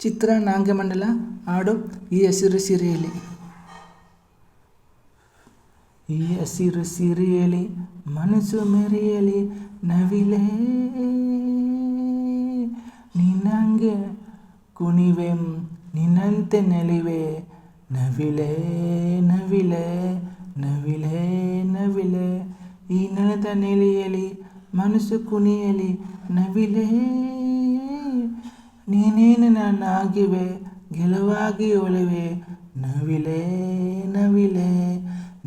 ಚಿತ್ರ ಮಂಡಲ ಹಾಡು ಈ ಹಸಿರು ಸಿರಿಯಲಿ ಈ ಹಸಿರು ಸಿರಿಯಲಿ ಮನಸ್ಸು ಮೆರೆಯಲಿ, ನವಿಲೇ ನಿನ್ನಂಗೆ ಕುಣಿವೆ, ನಿನ್ನಂತೆ ನಲಿವೆ, ನವಿಲೆ ನವಿಲೆ ನವಿಲೆ ನವಿಲೆ. ಈ ನೆಲದ ನೆಲೆಯಲಿ ಮನಸ್ಸು ಕುಣಿಯಲಿ, ನವಿಲೇ. ನೀನೇನು ನನ್ನಾಗಿವೆ ಗೆಲುವಾಗಿ ಒಳಿವೆ ನವಿಲೇ ನವಿಲೇ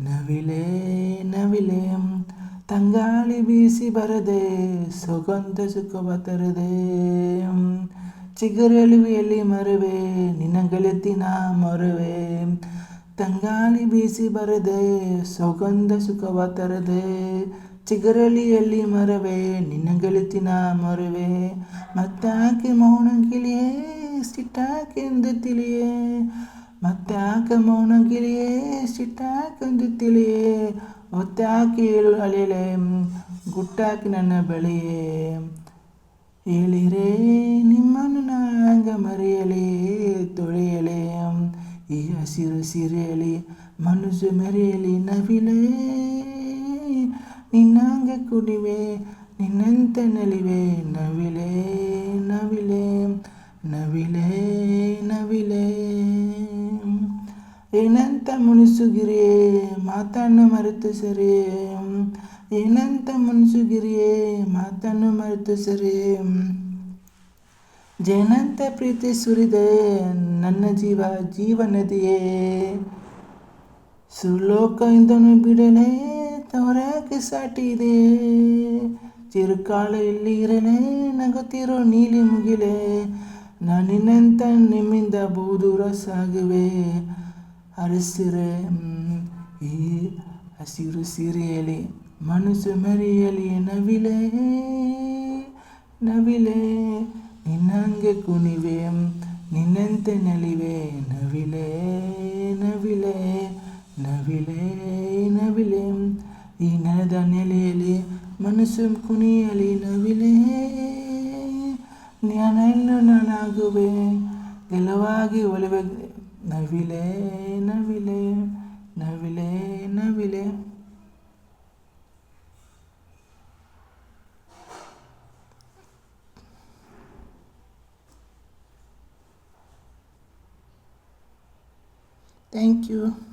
ನವಿಲೇ ನವಿಲೇ. ತಂಗಾಳಿ ಬೀಸಿ ಬರದೆ, ಸುಗಂಧ ಸುಖವ ತರದೆ. ಚಿಗುರೆಲುವೆಯಲ್ಲಿ ಮರುವೆ ನಿನ್ನ ಗೆಳತಿನ ಮರುವೆ. ತಂಗಾಳಿ ಬೀಸಿ ಬರದೆ, ಸುಗಂಧ ಸುಖವ ತರದೆ. ಚಿಗುರಳಿಯಲ್ಲಿ ಮರವೆ ನಿನ್ನ ಗೆಳತಿನ ಮರುವೆ. ಮತ್ತಾಕೆ ಮೌನ ಗಿಳಿಯೇ, ಸಿಟ್ಟಾಕೆಂದು ತಿಳಿಯೇ. ಮತ್ತಾಕೆ ಮೌನ ಗಿಳಿಯೇ, ಸಿಟ್ಟಾಕೆಂದು ತಿಳಿಯೇ. ಒತ್ತಾಕಿ ಏಳು ಅಲೆಯಲೆ ಗುಟ್ಟಾಕಿ ನನ್ನ ಬಳಿಯೇ. ಹೇಳಿರೇ, ನಿಮ್ಮನ್ನು ನಾಂಗ ಮರೆಯಲೇ, ತೊಳೆಯಲೇ. ಈ ಹಸಿರು ಸಿರಿಯಲಿ ಮನಸ್ಸು ಮೆರೆಯಲಿ, ನವಿಲೇ. ನಿನ್ನಂಗ ಕುಣಿವೆ ನಿನ್ನಂತೆ ನಲಿವೆ ನವಿಲೇ ನವಿಲೇ ನವಿಲೇ ನವಿಲೇ ಏನಂತ ಮುನಿಸುಗಿರಿಯೇ ಮಾತನ್ನು ಮರೆತು ಸರಿಯೇ ಏನಂತ ಮುನಿಸುಗಿರಿಯೇ ಮಾತನ್ನು ಮರೆತು ಸರಿಯೇ ಜೇನಂತ ಪ್ರೀತಿ ಸುರಿದೆ ನನ್ನ ಜೀವ ಜೀವ ನದಿಯೇ ಸುಲೋಕದಿಂದನು ಬಿಡಲೇ ತವರಕ್ಕೆ ಸಾಟಿ ಇದೆ ಚಿರುಕಾಲ ಇಲ್ಲಿ ಇರಲೇ ನಗುತ್ತಿರೋ ನೀಲಿ ಮುಗಿಲೆ ನಾನಿನ್ನಂತ ನಿಮ್ಮಿಂದ ಬಹುದೂರ ಸಾಗುವೆ ಹರಿಸಿರೆ ಈ ಹಸಿರು ಸಿರಿಯಲಿ ಮನಸ್ಸು ಮೆರೆಯಲಿ ನವಿಲೇ ನವಿಲೇ ನಿನ್ನಂಗೆ ಕುಣಿವೆ ನಿನ್ನಂತೆ ನಲಿವೆ ನವಿಲೇ ನವಿಲೇ ನವಿಲೇ ನವಿಲೇ ಈ ನೆಲದ ನೆಲೆಯಲ್ಲಿ ಮನಸ್ಸು ಕುಣಿಯಲಿ ನವಿಲೇ. ನಾನು ನಾನಾಗುವೆ. ಗೆಲುವಾಗಿ ಒಲಿವೆ. ನವಿಲೇ, ನವಿಲೆ, ನವಿಲೇ ನವಿಲೇ. Thank you